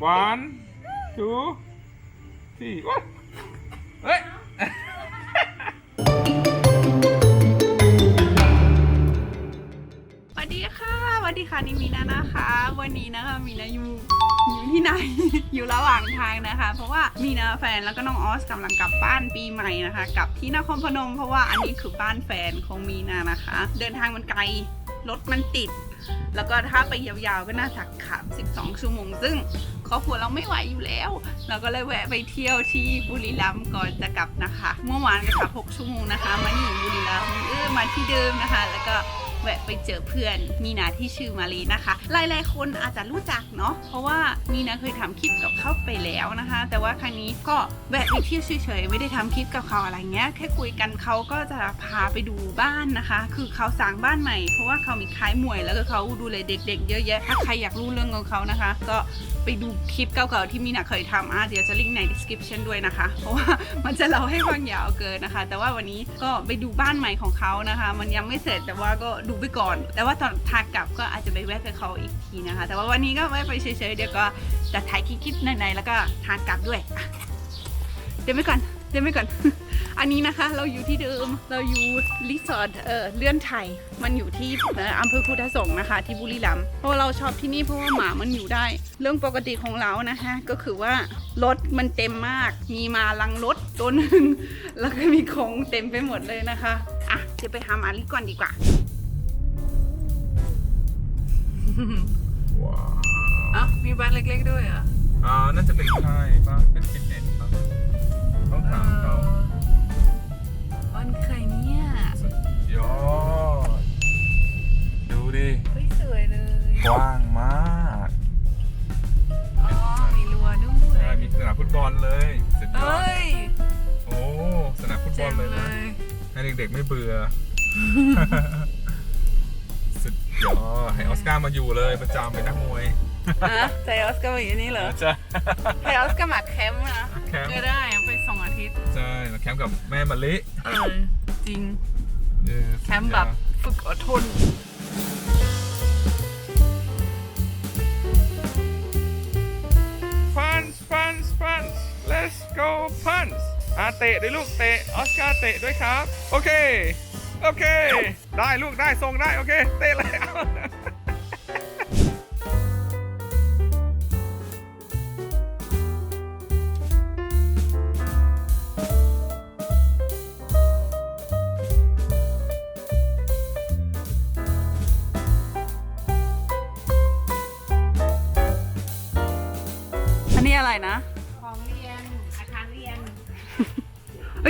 one two three เฮ้ยสวัสดีค่ะสวัสดีค่ะนี่มีนานะคะ วันนี้นะคะมีนาอยู่อยู่ที่ไหน อยู่ระหว่างทางนะคะ เพราะว่ามีนาแฟนแล้วก็น้องออสกำลังกลับบ้านปีใหม่นะคะกลับที่นครพนม เพราะว่าอันนี้คือบ้านแฟนของมีนานะคะ เดินทางมันไกล รถมันติด แล้วก็ถ้าไปยาวๆก็น่าจะขับ12 ชั่วโมง ซึ่งครอบครัวเราไม่ไหวอยู่แล้ว เราก็เลยแวะไปเที่ยวที่บุรีรัมย์ก่อนจะกลับนะคะ เมื่อวานก็ขับ 6 ชั่วโมงนะคะ มาอยู่บุรีรัมย์เออมาที่เดิมนะคะ แล้วก็ แวะไปเจอเพื่อนมีนาที่ชื่อมารีนะคะ หลายๆคนอาจจะรู้จักเนาะเพราะว่ามีนาเคยทำคลิปกับเขาไปแล้วนะคะ แต่ว่าครั้งนี้ก็แวะไปเที่ยวเฉยๆไม่ได้ทำคลิปกับเขาอะไรเงี้ยแค่คุยกันเขาก็จะพาไปดูบ้านนะคะ คือเขาสร้างบ้านใหม่เพราะว่าเขามีค่ายมวยแล้วก็เขาดูแลเด็ก ๆ เยอะแยะถ้าใครอยากรู้เรื่องของเขานะคะ ก็ ไปดูคลิปเก่าๆที่มีนาเคยทำอะเดี๋ยวจะลิงก์ใน description ด้วยนะคะ เพราะว่ามันจะเล่าให้ฟังยาวเกินนะคะ แต่ว่าวันนี้ก็ไปดูบ้านใหม่ของเขานะคะ มันยังไม่เสร็จแต่ว่าก็ดูไปก่อน แต่ว่าตอนทากลับก็อาจจะไปแวะกับเขาอีกทีนะคะ แต่ว่าวันนี้ก็แวะไปเฉยๆเดี๋ยวก็จะถ่ายคลิปๆในๆแล้วก็ทากลับด้วยเดี๋ยวไปก่อน เดี๋ยวไปก่อน อันนี้นะคะเราอยู่ที่เดิมเราอยู่รีสอร์ทเออเลื่อนไทย มันอยู่ที่เอ่ออำเภอพุทธสงฆ์นะคะที่บุรีรัมย์เพราะว่าเราชอบที่นี่เพราะว่าหมามันอยู่ได้ เรื่องปกติของเรานะคะ ก็คือว่ารถมันเต็มมาก มีมาลังรถตัวหนึ่งแล้วก็มีของเต็มไปหมดเลยนะคะอะเดี๋ยวไปหามาลิก่อนดีกว่าว้าวอะมีบ้านเล็ก ๆ ด้วยเหรออ่าน่าจะเป็นค่ายป่ะเป็นฟิตเนสป่ะ ต้องถามเขาบ้านใครเนี่ยสุดยอด ดูดิเฮ้ยสวยเลยกว้างมากอ๋อมีรั้วด้วใช่ยมีสนามฟุตบอลเลยสุดยอเอ้ดยโอ้สนามฟุตบอเจ๋ลงเลยเลนะยให้เด็กๆไม่เบื่อ สุดยอดให้ออสการ์มาอยู่เลยประจำเป็นนักมวยฮะใจออสก็อย่างนี้เหรอใช่ใจออสก็มาแคมป์นะแคมป์ก็ได้ไป สองอาทิตย์ใช่มาแคมป์กับแม่มะลิเออจริง เออแคมป์แบบฝึกอดทน ฟันฟันฟัน let's go punch อะเตะด้วยลูกเตะ ออสการ์เตะด้วยครับ โอเค โอเค ได้ลูกได้ทรงได้ โอเค เตะเลย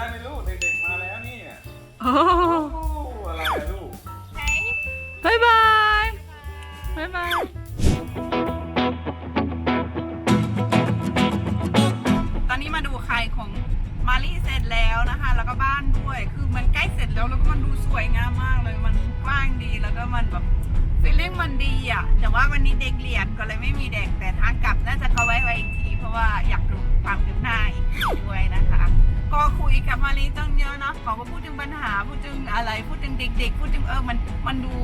ได้ไหมลูกเด็กๆมาแล้วนี่ โอ้โอ้ ยกับมารีตั้งเยอะเนาะเขาก็พูดถึงปัญหาพูดถึงอะไรพูดถึงเด็ก ๆ พูดถึงเออมันมันดู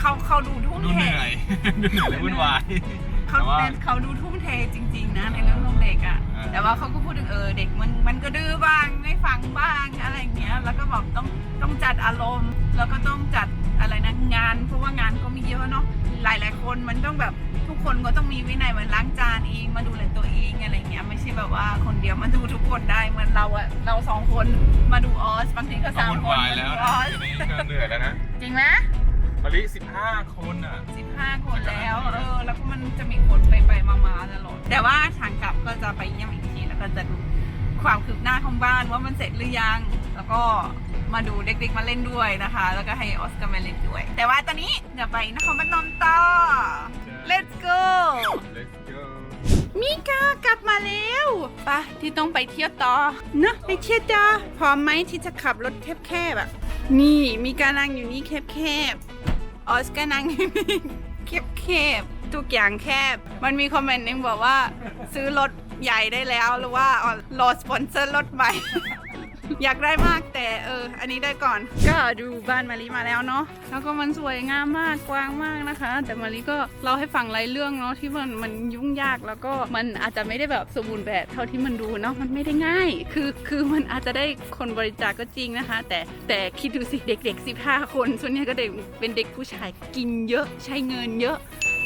เขาเขาดูทุ่มดูเทเหนื่อยดูเหนื่อยและวุ่นวาย เขาแต่ว่า เป็นเขาดูทุ่มเทจริง ๆ นะในเรื่องของเด็กอะ่ะอ่า แต่ว่าเขาก็พูดถึงเออเด็กมันมันก็ดื้อบ้างไม่ฟังบ้างอะไรอย่างเงี้ย แล้วก็บอกต้องต้องจัดอารมณ์ แล้วก็ต้องจัด อะไรนะงาน เพราะว่างานก็มีเยอะเนาะหลายๆคนมันต้องแบบทุกคนก็ต้องมีวินัยเหมือนล้างจานเองมาดูแลตัวเองอะไรเงี้ยไม่ใช่แบบว่าคนเดียวมาดูทุกคนได้เหมือนเราอะเราสองคนมาดูออสบางทีก็ก็สามวุ่นคนวายมาแล้ดูวอนะอส ทีนี้ก็เหนื่อยแล้วนะจริงไหมมาลิ15 คนอะ สิบห้าคนแล้วเออแล้วก็มันจะมีคนไปไปมามาตลอดแต่ว่าทางกลับก็จะไปเยี่ยมอีกทีแล้วก็จะดูความคืบหน้าของบ้านว่ามันเสร็จหรือยัง แล้วก็ มาดูเด็กๆมาเล่นด้วยนะคะ แล้วก็ให้ออสการ์มาเล่นด้วย แต่ว่าตอนนี้เดี๋ยวไปนครพนมต่อ let's go let's มิกากลับมาแล้วปะที่ต้องไปเที่ยวต่อนะไปเที่ยวจ้าพร้อมไหมที่จะขับรถแคบๆแบบนี่มีการนั่งอยู่นี่แคบๆออสการ์นั่งแคบๆทุกอย่างแคบ มันมีคอมเมนต์นึงบอกว่า ซื้อรถใหญ่ได้แล้วหรือว่ารอสปอนเซอร์รถใหม่ อยากได้มากแต่เออ อันนี้ได้ก่อน ก็ดูบ้านมารีมาแล้วเนาะแล้วก็มันสวยงามมากกว้างมากนะคะ แต่มารีก็เล่าให้ฟังหลายเรื่องเนาะที่มันมันยุ่งยากแล้วก็มันอาจจะไม่ได้แบบสมบูรณ์แบบเท่าที่มันดูเนาะมันไม่ได้ง่าย คือคือมันอาจจะได้คนบริจาคก็จริงนะคะ แต่แต่คิดดูสิเด็กๆ 15 คน ส่วนใหญ่ก็เด็กเป็นเด็กผู้ชายกินเยอะใช้เงินเยอะ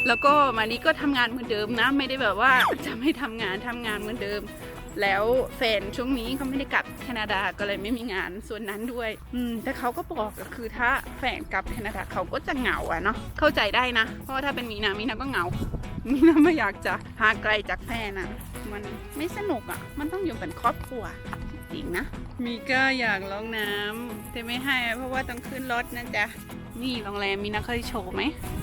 แล้วก็มารีก็ทำงานเหมือนเดิมนะ ไม่ได้แบบว่าจะไม่ทำงานทำงานเหมือนเดิม แล้วแฟนช่วงนี้เขาไม่ได้กลับแคนาดาก็เลยไม่มีงานส่วนนั้นด้วย อืม แต่เขาก็บอกก็คือถ้าแฟนกลับแคนาดาเขาก็จะเหงาอะเนาะเข้าใจได้นะ เพราะว่าถ้าเป็นมีนามีนาก็เหงา มีนาไม่อยากจะหาไกลจากแฟนอะมันไม่สนุกอะมันต้องอยู่เป็นครอบครัวจริงนะมีก็อยากลองน้ำแต่ไม่ให้เพราะว่าต้องขึ้นรถนะจ๊ะนี่โรงแรมมีนาเคยโชว์ไหมมัน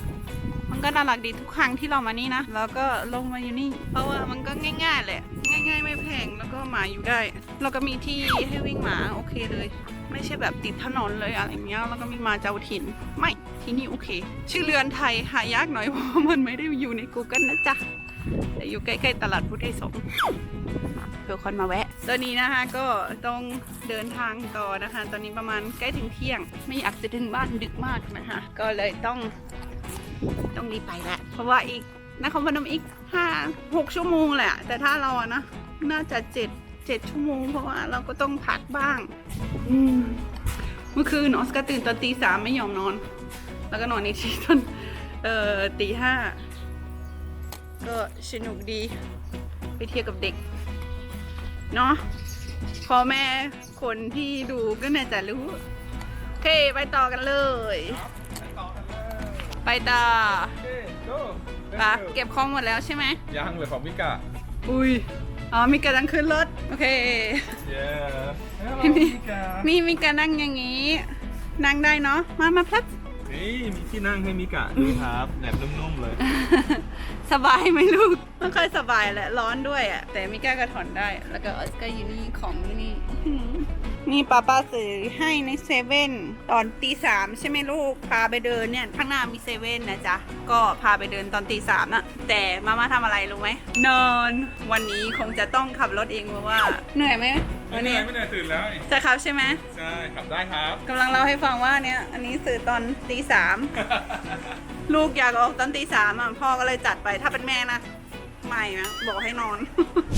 ก็น่ารักดีทุกครั้งที่เรามานี่นะ แล้วก็ลงมาอยู่นี่ เพราะว่ามันก็ง่าย ๆ แหละ ง่าย ๆ ไม่แพงแล้วก็หมาอยู่ได้แล้วก็มีที่ให้วิ่งหมาโอเคเลย ไม่ใช่แบบติดถนนเลยอะไรเงี้ยแล้วก็มีมาเจ้าถิ่นไม่ที่นี่โอเค ชื่อเรือนไทยหายากหน่อยเพราะมันไม่ได้อยู่ใน Google นะจ๊ะแต่อยู่ใกล้ๆตลาดพุทธไทยสงฆ์เผื่อคนมาแวะ ตอนนี้นะคะก็ต้องเดินทางต่อนะคะ ตอนนี้ประมาณใกล้ถึงเที่ยง ไม่อยากจะถึงบ้านดึกมากนะคะ ก็เลยต้อง ต้องรีบไปแล้วเพราะว่าอีกนครพนมอีกห้าหกชั่วโมงแหละ แต่ถ้าเราอะนะน่าจะเจ็ดเจ็ดชั่วโมง เพราะว่าเราก็ต้องพักบ้าง อืมเมื่อคืนออสการ์ตื่นตอนตีสามไม่ยอมนอน แล้วก็นอนอีกที่ตอนเอ่อตีห้าก็สนุกดีไปเที่ยวกับเด็ก เนาะพ่อแม่คนที่ดูก็น่าจะรู้ โอเค ไปต่อกันเลย ไปต่อโอเค go ปะเก็บของหมดแล้วใช่ไหม ยังเลยของมิกะ อุ้ย อ๋อ มีการนั่งขึ้นรถ โอเค yeah hello นี่มิกะนี่มีการนั่งอย่างนี้ นั่งได้เนาะ มา มาพลัดนี่มีที่นั่งให้มิกะด้วยครับแหนบนุ่มๆเลยสบายไหมลูกไม่ค่อยสบายแหละ ร้อนด้วยอะแต่มิก้าก็ถอนได้ แล้วก็ออสการ์อยู่นี่ของอยู่นี่อื้อหือ นี่ป้าป้าซื้อให้ในเซเว่นตอนตีสามใช่ไหมลูก พาไปเดินเนี่ยข้างหน้ามีเซเว่นนะจ๊ะ ก็พาไปเดินตอนตีสามน่ะแต่มาม่าทำอะไรรู้ไหมนอน วันนี้คงจะต้องขับรถเองเพราะว่า เหนื่อยไหมไม่วันเหนื่นี้อยไม่เหนื่อยตื่นแล้วจะขับใช่ไหมใช่ขับได้ครับ กำลังเล่าให้ฟังว่าเนี่ย อันนี้ซื้อตอนตีสาม ลูกอยากออกตอนตีสามอะพ่อก็เลยจัดไปถ้าเป็นแม่นะ ไม่นะบอกให้นอน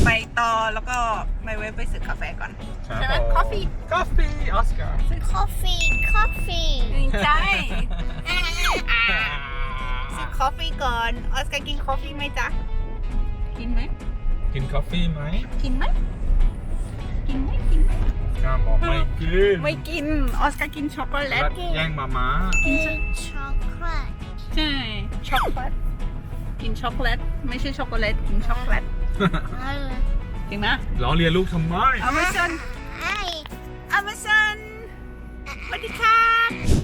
ไปต่อแล้วก็ไปเว็บไปซื้อกาแฟก่อน ครับใช่ไหมผม coffee coffee Oscar coffee coffee ใช่ซื้อคอฟฟี่ก่อนออสการ์กินคอฟฟี่ไหมจ๊ะ กินไหมกิน coffee ไหมกินไหมกินไหมกินไหมกล้าบอกไม่กินไม่กินออสการ์กินช็อกโกแลตแล้วแย่งมาม่า chocolate ใช่ช็อกโกแลต กินช็อกโกแลตไม่ใช่ช็อกโกแลตกินช็อกโกแลตจริงไหมล้อเลียนลูกทำไม อเมซอน Hi อเมซอนสวัสดีครับ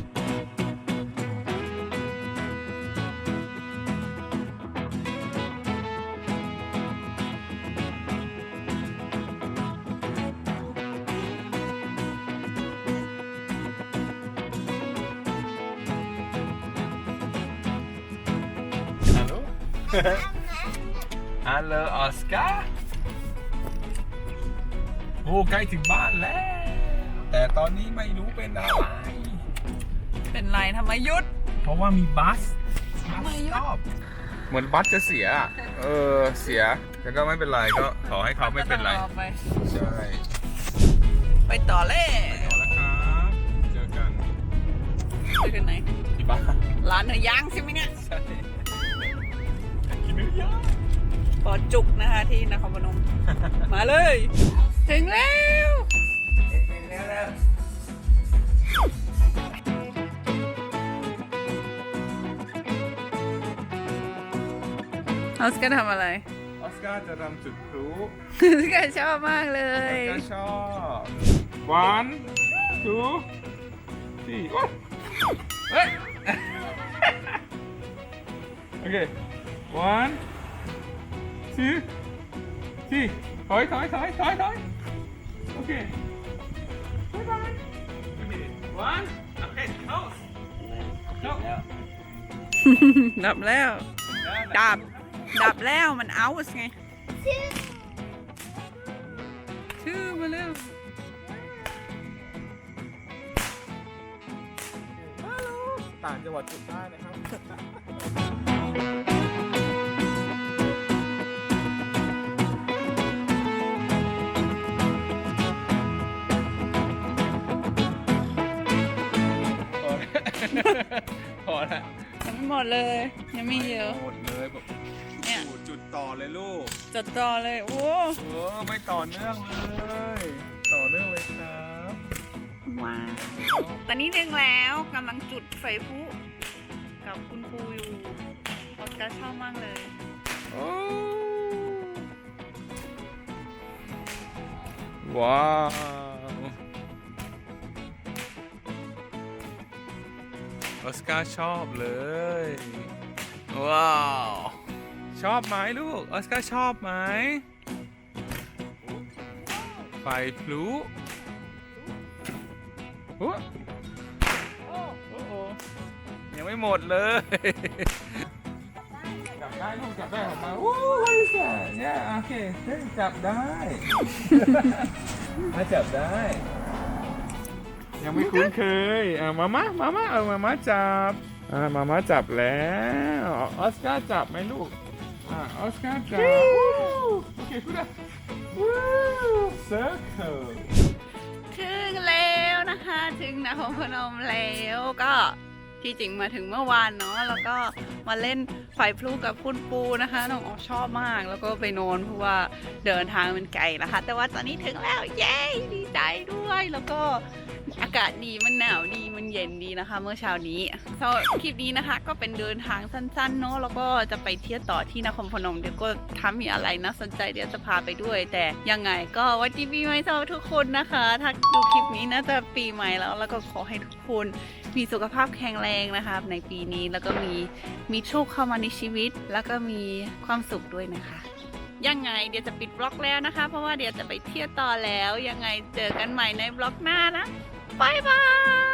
ฮัลโหลออสการ์โอ้ใกล้ถึงบ้านแล้ว แต่ตอนนี้ไม่รู้เป็นอะไร เป็นไรทำไมหยุด เพราะว่ามีบัสไม่ยอมเหมือนบัสจะเสียอะเออ เสีย แต่ก็ไม่เป็นไรก็ขอให้เขาไม่เป็นไรก็ต้องอไปใช่ ไปต่อเลยเอาละครับ เจอกันไปกันไหนที่บ้านร้านเนื้อย่างใช่ไหมเนี่ย ปอจุกนะคะที่นครพนม มาเลย ถึงแล้วออสการ์ทำอะไร ออสการ์จะทำจุดพลุออสการ์ชอบมากเลออยสการ์ชอบ one two three โอ้เฮ้ย โอเค one two สี่ถอยถอยถอยถอยถอยโอเคบายบายโอเค one โอเค close แล้วดับแล้ว ดับ ดับแล้วมันเอาสไงชื่อมาแล้วต่างจังหวัดจุดได้นะครับ พอแล้วยังไม่หมดเลย ยังมีเยอะหมดเลยแบบเนี่ยโอ้จุดต่อเลยลูกจดจอเลยโอ้เออไม่ต่อเนื่องเลย ต่อเนื่องเลยครับว้าวตอนนี้ถึงแล้วกำลังจุดไฟพลุกับคุณครูอยู่ออสการ์ชอบมากเลยโอ้ว้าว ออสการ์ชอบเลย ว้าว ชอบไหมลูก ออสการ์ชอบไหม ไฟพลุโอ้โอ้โอ้ยังไม่หมดเลยจับได้ลูกจับได้ออกมาโอ้ยสัเนี่ยโอเคเฮ้ยจับได้มาจับได้ ยังไม่คุ้นเคยอ่ามาม่ามาม่าเอามาม่าจับอ่ามาม่าจับแล้วออสการ์จับไหมลูกอ่าออสการ์จับโอเคพูดได้วู้ circle ถึงแล้วนะคะถึงนครพนมแล้วก็ที่จริงมาถึงเมื่อวานเนาะแล้วก็มาเล่นไฟพลุกับคุณปูนะคะน้องออกชอบมากแล้วก็ไปนอนเพราะว่าเดินทางมันไกลนะคะ แต่ว่าตอนนี้ถึงแล้วเย้ดีใจด้วยแล้วก็ อากาศดีมันหนาวดีมันเย็นดีนะคะ เมื่อเช้านี้สำหรับคลิปนี้นะคะ ก็เป็นเดินทางสั้นๆเนาะแล้วก็จะไปเที่ยวต่อที่นครพนมเดี๋ยวก็ถ้ามีอะไรน่าสนใจเดี๋ยวจะพาไปด้วย แต่ยังไงก็วันดีปีใหม่สำหรับทุกคนนะคะ ถ้าดูคลิปนี้น่าจะปีใหม่แล้ว แล้วก็ขอให้ทุกคนมีสุขภาพแข็งแรงนะคะในปีนี้แล้วก็มีมีโชคเข้ามาในชีวิต แล้วก็มีความสุขด้วยนะคะยังไงเดี๋ยวจะปิดบล็อกแล้วนะคะ เพราะว่าเดี๋ยวจะไปเที่ยวต่อแล้ว ยังไงเจอกันใหม่ในบล็อกหน้านะ บายบาย